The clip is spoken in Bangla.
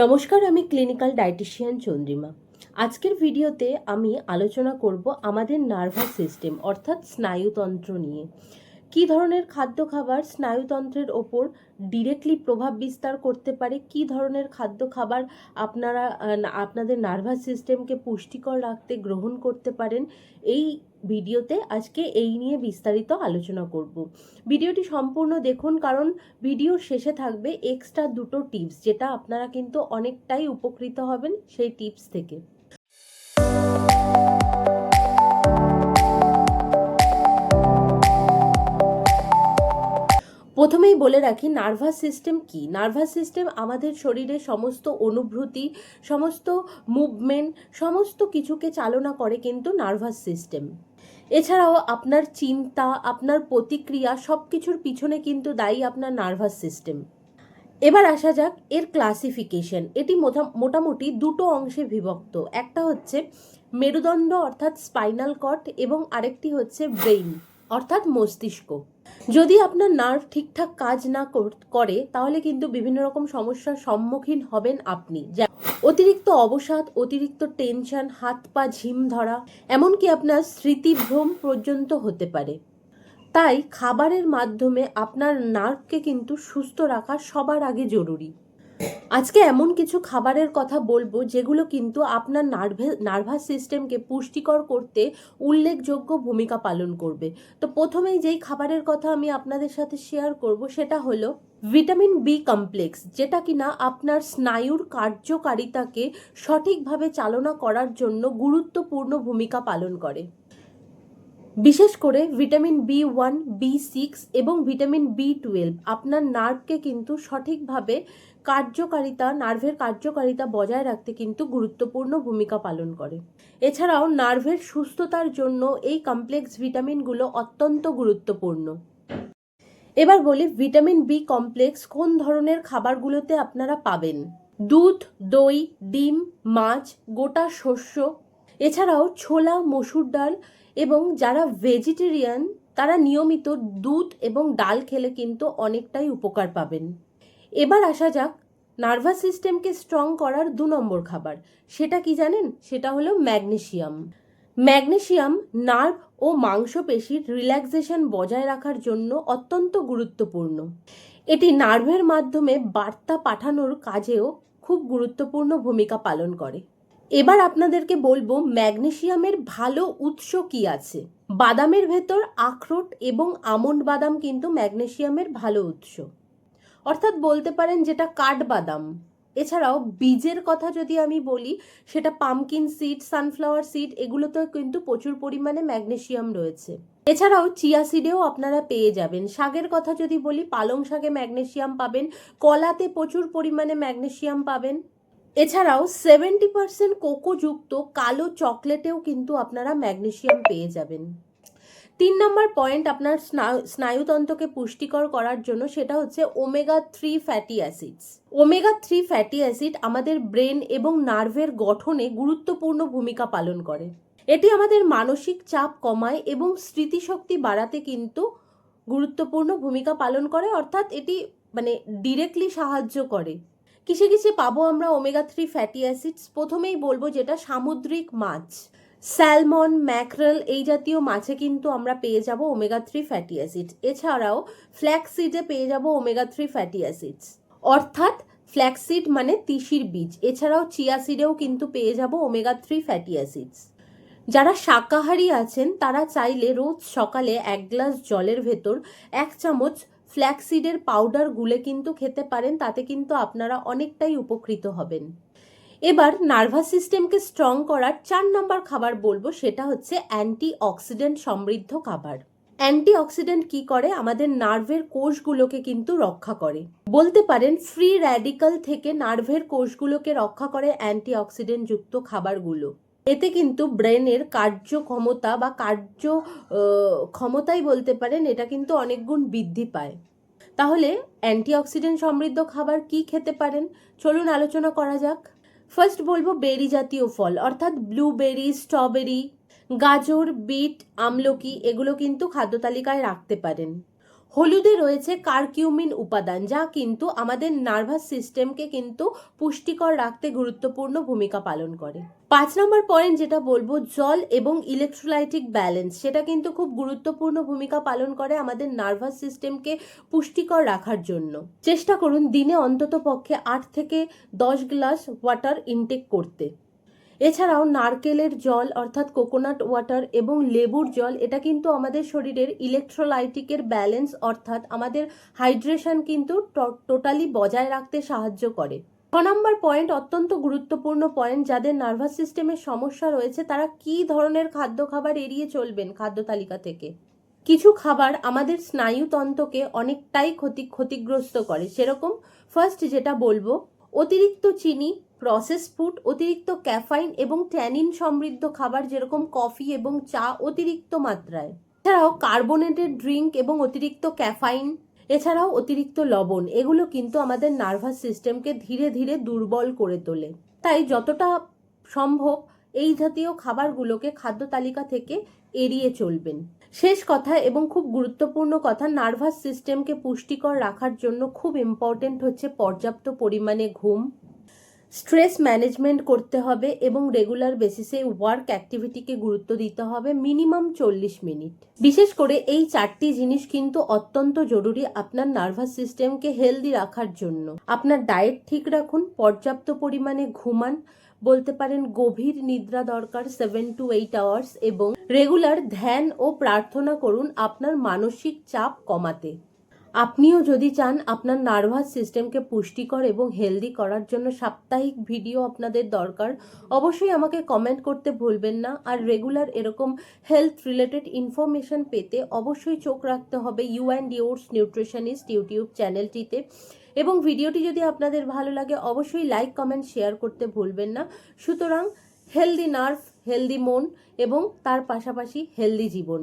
নমস্কার, আমি ক্লিনিক্যাল ডায়েটিশিয়ান চন্দ্রিমা। আজকের ভিডিওতে আমি আলোচনা করব আমাদের নার্ভাস সিস্টেম অর্থাৎ স্নায়ুতন্ত্র নিয়ে। কী ধরনের খাদ্য খাবার স্নায়ুতন্ত্রের ওপর ডিরেক্টলি প্রভাব বিস্তার করতে পারে? কী ধরনের খাদ্য খাবার আপনারা আপনাদের নার্ভাস সিস্টেমকে পুষ্টিকর রাখতে গ্রহণ করতে পারেন? এই ভিডিওতে আজকে এই নিয়ে বিস্তারিত আলোচনা করব। ভিডিওটি সম্পূর্ণ দেখুন কারণ ভিডিওর শেষে থাকবে এক্সট্রা দুটো টিপস যেটা আপনারা কিন্তু অনেকটাই উপকৃত হবেন সেই টিপস থেকে। প্রথমেই বলে রাখি নার্ভাস সিস্টেম কি? নার্ভাস সিস্টেম আমাদের শরীরে সমস্ত অনুভূতি, সমস্ত মুভমেন্ট সমস্ত কিছুকে চালনা করে কিন্তু নার্ভাস সিস্টেম এছাড়াও আপনার চিন্তা, আপনার প্রতিক্রিয়া সব কিছুর পিছনে কিন্তু দায়ী আপনার নার্ভাস সিস্টেম এবার আসা যাক এর ক্লাসিফিকেশন এটি মোটা- মোটামুটি দুটো অংশে বিভক্ত। একটা হচ্ছে মেরুদণ্ড অর্থাৎ স্পাইনাল কর্ড এবং আরেকটি হচ্ছে ব্রেইন অর্থাৎ মস্তিষ্ক। যদি আপনার নার্ভ ঠিকঠাক কাজ না কর- তাহলে কিন্তু বিভিন্ন রকম সমস্যার সম্মুখীন হবেন আপনি। অতিরিক্ত অবসাদ, অতিরিক্ত টেনশন হাত পা ঝিম ধরা, এমনকি আপনার স্মৃতিভ্রম পর্যন্ত হতে পারে। তাই খাবারের মাধ্যমে আপনার নার্ভকে কিন্তু সুস্থ রাখা সবার আগে জরুরি। আজকে এমন কিছু খাবারের কথা বলব যেগুলো কিন্তু আপনার নার্ভে, নার্ভাস সিস্টেমকে পুষ্টিকর করতে উল্লেখযোগ্য ভূমিকা পালন করবে। তো প্রথমেই যেই খাবারের কথা আমি আপনাদের সাথে শেয়ার করব সেটা হলো ভিটামিন বি কমপ্লেক্স, যেটা কিনা আপনার স্নায়ুর কার্যকারিতাকে সঠিকভাবে চালনা করার জন্য গুরুত্বপূর্ণ ভূমিকা পালন করে। বিশেষ করে vitamin B one, B six এবং ভিটামিন বি টুয়েলভ, আপনার নার্ভকে কিন্তু সঠিকভাবে কার্যকারিতা, নার্ভের কার্যকারিতা বজায় রাখতে কিন্তু গুরুত্বপূর্ণ ভূমিকা পালন করে। এছাড়াও নার্ভের সুস্থতার জন্য এই কমপ্লেক্স ভিটামিনগুলো অত্যন্ত গুরুত্বপূর্ণ। এবার বলি ভিটামিন বি কমপ্লেক্স কোন ধরনের খাবারগুলোতে আপনারা পাবেন? দুধ, দই, ডিম, মাছ, গোটা শস্য। এছাড়াও ছোলা, মসুর ডাল এবং যারা ভেজিটেরিয়ান তারা নিয়মিত দুধ এবং ডাল খেলে কিন্তু অনেকটাই উপকার পাবেন। এবার আসা যাক, নার্ভাস সিস্টেমকে স্ট্রং করার দু নম্বর খাবার। সেটা কি জানেন? সেটা হলো ম্যাগনেশিয়াম ম্যাগনেশিয়াম নার্ভ ও মাংসপেশির রিল্যাক্সেশন বজায় রাখার জন্য অত্যন্ত গুরুত্বপূর্ণ। এটি নার্ভের মাধ্যমে বার্তা পাঠানোর কাজেও খুব গুরুত্বপূর্ণ ভূমিকা পালন করে। এবার আপনাদেরকে বলব ম্যাগনেশিয়ামের ভালো উৎস কি আছে। বাদামের ভেতর আখরোট এবং আমন্ড বাদাম কিন্তু ম্যাগনেশিয়ামের ভালো উৎস। অর্থাৎ বলতে পারেন যেটা কাঠবাদাম। এছাড়াও বীজের কথা যদি আমি বলি, সেটা পামকিন সিড সানফ্লাওয়ার সিড এগুলোতেও কিন্তু প্রচুর পরিমাণে ম্যাগনেশিয়াম রয়েছে। এছাড়াও চিয়া সিডেও আপনারা পেয়ে যাবেন। শাকের কথা যদি বলি, পালং শাকে ম্যাগনেসিয়াম পাবেন, কলাতে প্রচুর পরিমাণে ম্যাগনেশিয়াম পাবেন। এছাড়াও সেভেন্টি পার্সেন্ট কোকোযুক্ত কালো চকলেটেও কিন্তু আপনারা ম্যাগনেশিয়াম পেয়ে যাবেন। তিন নম্বর পয়েন্ট আপনার স্নায়ু- স্নায়ুতন্ত্রকে পুষ্টিকর করার জন্য সেটা হচ্ছে omega three fatty acids omega three fatty acid আমাদের ব্রেন এবং নার্ভের গঠনে গুরুত্বপূর্ণ ভূমিকা পালন করে। এটি আমাদের মানসিক চাপ কমায় এবং স্মৃতিশক্তি বাড়াতে কিন্তু গুরুত্বপূর্ণ ভূমিকা পালন করে, অর্থাৎ এটি মানে ডিরেক্টলি সাহায্য করে। কিসে কিসে পাবো আমরা ওমেগা থ্রি ফ্যাটি অ্যাসিডস প্রথমেই বলব যেটা সামুদ্রিক মাছ। স্যালমন, ম্যাকরেল এই জাতীয় মাছে কিন্তু আমরা পেয়ে যাব ওমেগা থ্রি ফ্যাটি অ্যাসিড। এছাড়াও ফ্ল্যাক্সিডে পেয়ে যাব ওমেগা থ্রি ফ্যাটি অ্যাসিডস। অর্থাৎ ফ্ল্যাক্সিড মানে তিসির বীজ। এছাড়াও চিয়া সিডেও কিন্তু পেয়ে যাব ওমেগা থ্রি ফ্যাটি অ্যাসিডস। যারা শাকাহারী আছেন, তারা চাইলে রোজ সকালে এক গ্লাস জলের ভেতর এক চামচ ফ্ল্যাক্সিডের পাউডার গুলে কিন্তু খেতে পারেন, তাতে কিন্তু আপনারা অনেকটাই উপকৃত হবেন। এবার নার্ভাস সিস্টেমকে স্ট্রং করার চার নম্বর খাবার বলব, সেটা হচ্ছে অ্যান্টি অক্সিডেন্ট সমৃদ্ধ খাবার। অ্যান্টি অক্সিডেন্ট কি করে? আমাদের নার্ভের কোষগুলোকে কিন্তু রক্ষা করে। বলতে পারেন, ফ্রি র্যাডিক্যাল থেকে নার্ভের কোষগুলোকে রক্ষা করে অ্যান্টি অক্সিডেন্ট যুক্ত খাবারগুলো। এতে কিন্তু ব্রেনের কার্যক্ষমতা বা কার্য ক্ষমতাই বলতে পারেন, এটা কিন্তু অনেক গুণ বৃদ্ধি পায়। তাহলে অ্যান্টিঅক্সিডেন্ট সমৃদ্ধ খাবার কি খেতে পারেন? চলুন আলোচনা করা যাক। ফার্স্ট বলব বেরি জাতীয় ফল, অর্থাৎ ব্লুবেরি স্ট্রবেরি গাজর বিট আমলকি, এগুলো কিন্তু খাদ্য তালিকায় রাখতে পারেন। হলুদে রয়েছে কারকিউমিন উপাদান, যা কিন্তু আমাদের নার্ভাস সিস্টেমকে কিন্তু পুষ্টিকর রাখতে গুরুত্বপূর্ণ ভূমিকা পালন করে। পাঁচ নম্বর পয়েন্ট যেটা বলব, জল এবং ইলেকট্রোলাইটিক ব্যালেন্স সেটা কিন্তু খুব গুরুত্বপূর্ণ ভূমিকা পালন করে আমাদের নার্ভাস সিস্টেমকে পুষ্টিকর রাখার জন্য। চেষ্টা করুন দিনে অন্তত পক্ষে আট থেকে দশ গ্লাস ওয়াটার ইনটেক করতে। এছাড়াও নারকেলের জল অর্থাৎ কোকোনাট ওয়াটার এবং লেবুর জল, এটা কিন্তু আমাদের শরীরের ইলেকট্রোলাইটিকের ব্যালেন্স অর্থাৎ আমাদের হাইড্রেশন কিন্তু টোটালি বজায় রাখতে সাহায্য করে। ছ নম্বর পয়েন্ট অত্যন্ত গুরুত্বপূর্ণ পয়েন্ট যাদের নার্ভাস সিস্টেমের সমস্যা রয়েছে, তারা কী ধরনের খাদ্য খাবার এড়িয়ে চলবেন খাদ্য তালিকা থেকে? কিছু খাবার আমাদের স্নায়ুতন্ত্রকে অনেকটাই ক্ষতি, ক্ষতিগ্রস্ত করে। সেরকম ফার্স্ট যেটা বলব, অতিরিক্ত চিনি প্রসেস ফুড অতিরিক্ত ক্যাফাইন এবং ট্যানিন সমৃদ্ধ খাবার যেরকম কফি এবং চা অতিরিক্ত মাত্রায়। এছাড়াও কার্বোনেটেড ড্রিঙ্ক এবং অতিরিক্ত ক্যাফাইন এছাড়াও অতিরিক্ত লবণ, এগুলো কিন্তু আমাদের নার্ভাস সিস্টেমকে ধীরে ধীরে দুর্বল করে তোলে। তাই যতটা সম্ভব এই জাতীয় খাবারগুলোকে খাদ্য তালিকা থেকে এড়িয়ে চলবেন। শেষ কথা এবং খুব গুরুত্বপূর্ণ কথা নার্ভাস সিস্টেমকে পুষ্টিকর রাখার জন্য খুব ইম্পর্টেন্ট হচ্ছে পর্যাপ্ত পরিমাণে ঘুম। স্ট্রেস ম্যানেজমেন্ট করতে হবে এবং রেগুলার বেসিসে ওয়ার্ক অ্যাক্টিভিটিকে গুরুত্ব দিতে হবে মিনিমাম চল্লিশ মিনিট। বিশেষ করে এই চারটি জিনিস কিন্তু অত্যন্ত জরুরি আপনার নার্ভাস সিস্টেমকে হেলদি রাখার জন্য। আপনার ডায়েট ঠিক রাখুন, পর্যাপ্ত পরিমাণে ঘুমান, বলতে পারেন গভীর নিদ্রা দরকার সেভেন টু এইট আওয়ার্স এবং রেগুলার ধ্যান ও প্রার্থনা করুন আপনার মানসিক চাপ কমাতে। আপনিও যদি চান আপনার নার্ভাস সিস্টেমকে পুষ্টিকর এবং হেলদি করার জন্য সাপ্তাহিক ভিডিও আপনাদের দরকার, অবশ্যই আমাকে কমেন্ট করতে ভুলবেন না। আর রেগুলার এরকম হেলথ রিলেটেড ইনফরমেশন পেতে অবশ্যই চোখ রাখতে হবে you and yours nutritionist YouTube চ্যানেলটিতে এবং ভিডিওটি যদি আপনাদের ভালো লাগে, অবশ্যই লাইক কমেন্ট শেয়ার করতে ভুলবেন না। সুতরাং হেলদি নার্ভ হেলদি মন এবং তার পাশাপাশি হেলদি জীবন।